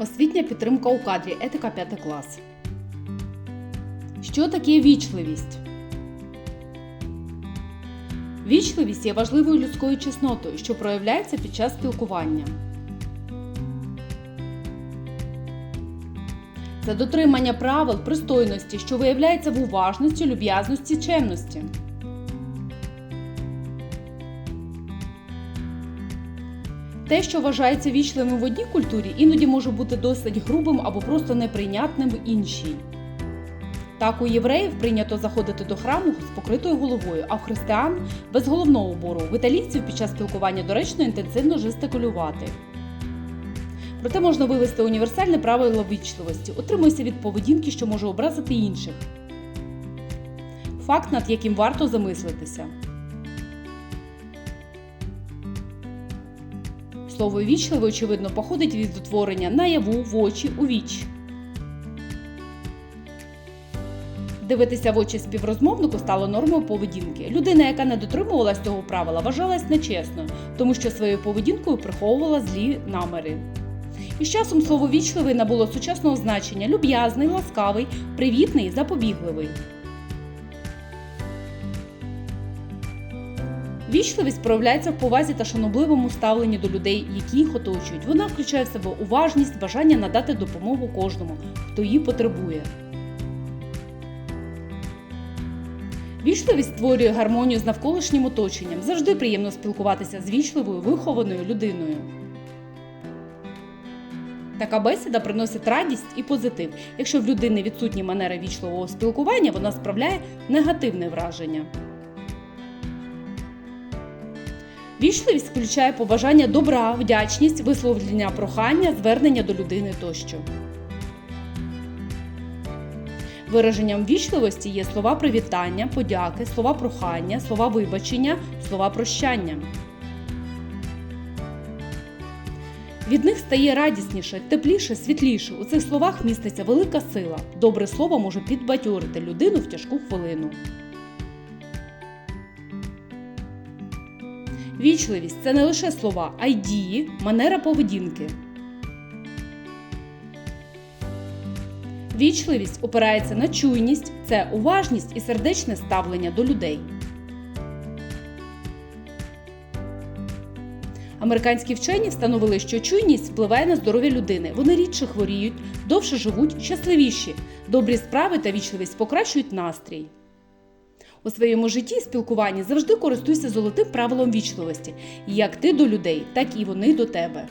Освітня підтримка у кадрі етика 5 клас. Що таке вічливість? Вічливість є важливою людською чеснотою, що проявляється під час спілкування. Це дотримання правил пристойності, що виявляється в уважності, люб'язності, чемності. Те, що вважається вічливим в одній культурі, іноді може бути досить грубим або просто неприйнятним в іншій. Так, у євреїв прийнято заходити до храму з покритою головою, а в християн без головного убору. В італійців під час спілкування доречно інтенсивно жестикулювати. Проте можна вивести універсальне правило вічливості. Утримуйся від поведінки, що може образити інших. Факт, над яким варто замислитися. Слово вічливий, очевидно, походить від утворення наяву в очі у віч. Дивитися в очі співрозмовнику стало нормою поведінки. Людина, яка не дотримувалась цього правила, вважалась нечесною, тому що своєю поведінкою приховувала злі наміри. І з часом слово вічливий набуло сучасного значення люб'язний, ласкавий, привітний, запобігливий. Вічливість проявляється в повазі та шанобливому ставленні до людей, які їх оточують. Вона включає в себе уважність, бажання надати допомогу кожному, хто її потребує. Вічливість створює гармонію з навколишнім оточенням. Завжди приємно спілкуватися з вічливою, вихованою людиною. Така бесіда приносить радість і позитив. Якщо в людини відсутні манери вічливого спілкування, вона справляє негативне враження. Вічливість включає побажання добра, вдячність, висловлення прохання, звернення до людини тощо. Вираженням вічливості є слова привітання, подяки, слова прохання, слова вибачення, слова прощання. Від них стає радісніше, тепліше, світліше. У цих словах міститься велика сила. Добре слово може підбадьорити людину в тяжку хвилину. Вічливість це не лише слова, а й дії, манера поведінки. Вічливість опирається на чуйність, це уважність і сердечне ставлення до людей. Американські вчені встановили, що чуйність впливає на здоров'я людини. Вони рідше хворіють, довше живуть, щасливіші. Добрі справи та вічливість покращують настрій. У своєму житті і спілкуванні завжди користуйся золотим правилом вічливості. Як ти до людей, так і вони до тебе.